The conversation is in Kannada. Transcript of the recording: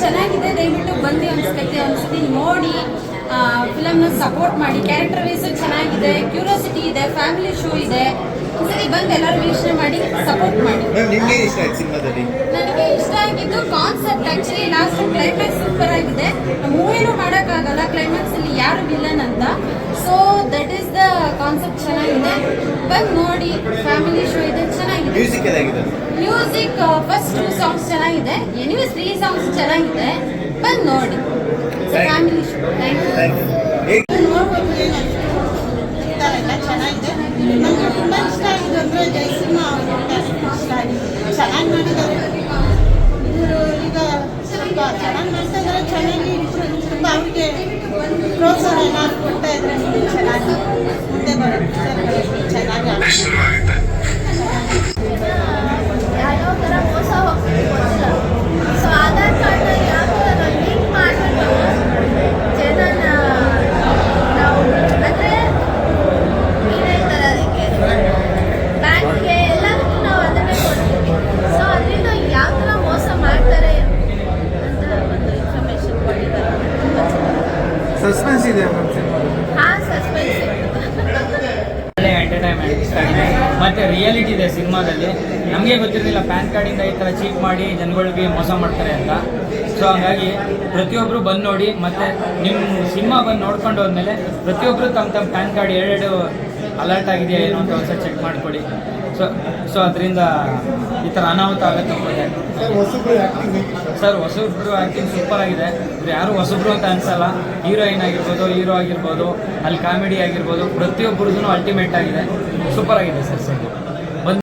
ಚೆನ್ನಾಗಿದೆ ದಯವಿಟ್ಟು ಬಂದು ಅನ್ಸ್ತೈತೆ ಅನ್ಸ್ತಿ. ನೋಡಿ ಫಿಲಮ್ನ ಸಪೋರ್ಟ್ ಮಾಡಿ. ಕ್ಯಾರೆಕ್ಟರ್ ವೈಸ್ ಚೆನ್ನಾಗಿದೆ ಕ್ಯೂರಿಯಾಸಿಟಿ ಇದೆ ಫ್ಯಾಮಿಲಿ ಶೋ ಇದೆ. ಸರಿ ಬಂದು ಎಲ್ಲರೂ ವೀಕ್ಷಣೆ ಮಾಡಿ ಸಪೋರ್ಟ್ ಮಾಡಿ. ಮ್ಯಾಮ್ ಇಷ್ಟ ಆಯ್ತು ಸಿನಿಮಾದಲ್ಲಿ? ನನಗೆ ಇಷ್ಟ ಆಗಿದ್ದು concept actually last climax super ಆಗಿದೆ. ಮೂವಿನೂ ಮಾಡೋಕ್ಕಾಗಲ್ಲ ಕ್ಲೈಮ್ಯಾಕ್ಸ್ ಅಲ್ಲಿ ಯಾರು ವಿಲನ್ ಅಂತ. So that is the concept ಚೆನ್ನಾಗಿದೆ. ಬಂದು ನೋಡಿ ಫ್ಯಾಮಿಲಿ ಶೋ ಇದೆ. ಮ್ಯೂಸಿಕ್ ಹೇಗಿದೆ ಮ್ಯೂಸಿಕ್ ಫಸ್ಟ್ ಟೂ ಸಾಂಗ್ಸ್ ಚೆನ್ನಾಗಿದೆ. ಎನಿವೆ ತ್ರೀ ಸಾಂಗ್ಸ್ ಚೆನ್ನಾಗಿದೆ. ಬಂದು ನೋಡಿ. ಫ್ಯಾಮಿಲಿ ಶೋ ಥ್ಯಾಂಕ್ ಯು ನೋಡ್ಬೋದು ಚೆನ್ನಾಗಿದೆ. ನಮಗೆ ತುಂಬ ಇಷ್ಟ ಆಗಿದೆ ಅಂದರೆ ಜಯಸಿಂಹ ಅವ್ರಿಗೆ ಇಷ್ಟ ಚೆನ್ನಾಗಿ ಮಾಡಿದ್ದಾರೆ. ಇವರು ಈಗ ಸ್ವಲ್ಪ ಚೆನ್ನಾಗಿ ಮಾಡ್ತಾ ಇದ್ದಾರೆ. ಚೆನ್ನಾಗಿ ತುಂಬ ಅವ್ರಿಗೆ ಪ್ರೋತ್ಸಾಹ ಏನಾದ್ರು ಕೊಡ್ತಾ ಇದ್ರೆ ಚೆನ್ನಾಗಿ. ಮುಂದೆ ಬರೋ ಚೆನ್ನಾಗಿ ಸಸ್ಪೆನ್ಸ್ ಇದೆ ಮ್ಯಾಮ್ ಸಿನಿಮಾದಲ್ಲಿ ಹಾಂ ಸಸ್ಪೆನ್ಸ್ ಒಳ್ಳೆ ಎಂಟರ್ಟೈನ್ಮೆಂಟ್ ಇಷ್ಟ ಆಗಿದೆ ಮತ್ತು ರಿಯಾಲಿಟಿ ಇದೆ ಸಿನಿಮಾದಲ್ಲಿ. ನಮಗೆ ಗೊತ್ತಿರಲಿಲ್ಲ ಪ್ಯಾನ್ ಕಾರ್ಡಿಂದ ಈ ಥರ ಚೀಟ್ ಮಾಡಿ ಜನಗಳಿಗೆ ಮೋಸ ಮಾಡ್ತಾರೆ ಅಂತ. ಸೊ ಹಾಗಾಗಿ ಪ್ರತಿಯೊಬ್ಬರು ಬಂದು ನೋಡಿ ಮತ್ತು ನಿಮ್ಮ ಸಿನಿಮಾ ಬಂದು ನೋಡ್ಕೊಂಡು ಹೋದ್ಮೇಲೆ ಪ್ರತಿಯೊಬ್ಬರು ತಮ್ಮ ತಮ್ಮ ಪ್ಯಾನ್ ಕಾರ್ಡ್ ಎರಡು ಅಲರ್ಟ್ ಆಗಿದೆಯಾ ಏನೋ ಅಂತ ಒಂದ್ಸಲ ಚೆಕ್ ಮಾಡ್ಕೊಡಿ. ಸೊ ಸೊ ಅದರಿಂದ ಈ ಥರ ಅನಾಹುತ ಆಗುತ್ತೆ ಸರ್ ಹೊಸಬ್ರು ಆ್ಯಕ್ಟಿಂಗ್ ಸೂಪರ್ ಆಗಿದೆ. ಇವ್ರು ಯಾರು ಹೊಸಬ್ರು ಅಂತ ಅನ್ಸಲ್ಲ. ಹೀರೋಯಿನ್ ಆಗಿರ್ಬೋದು ಹೀರೋ ಆಗಿರ್ಬೋದು ಅಲ್ಲಿ ಕಾಮಿಡಿ ಆಗಿರ್ಬೋದು ಪ್ರತಿಯೊಬ್ಬರದ್ದು ಅಲ್ಟಿಮೇಟ್ ಆಗಿದೆ. ಸೂಪರ್ ಆಗಿದೆ ಸರ್ ಸರ್.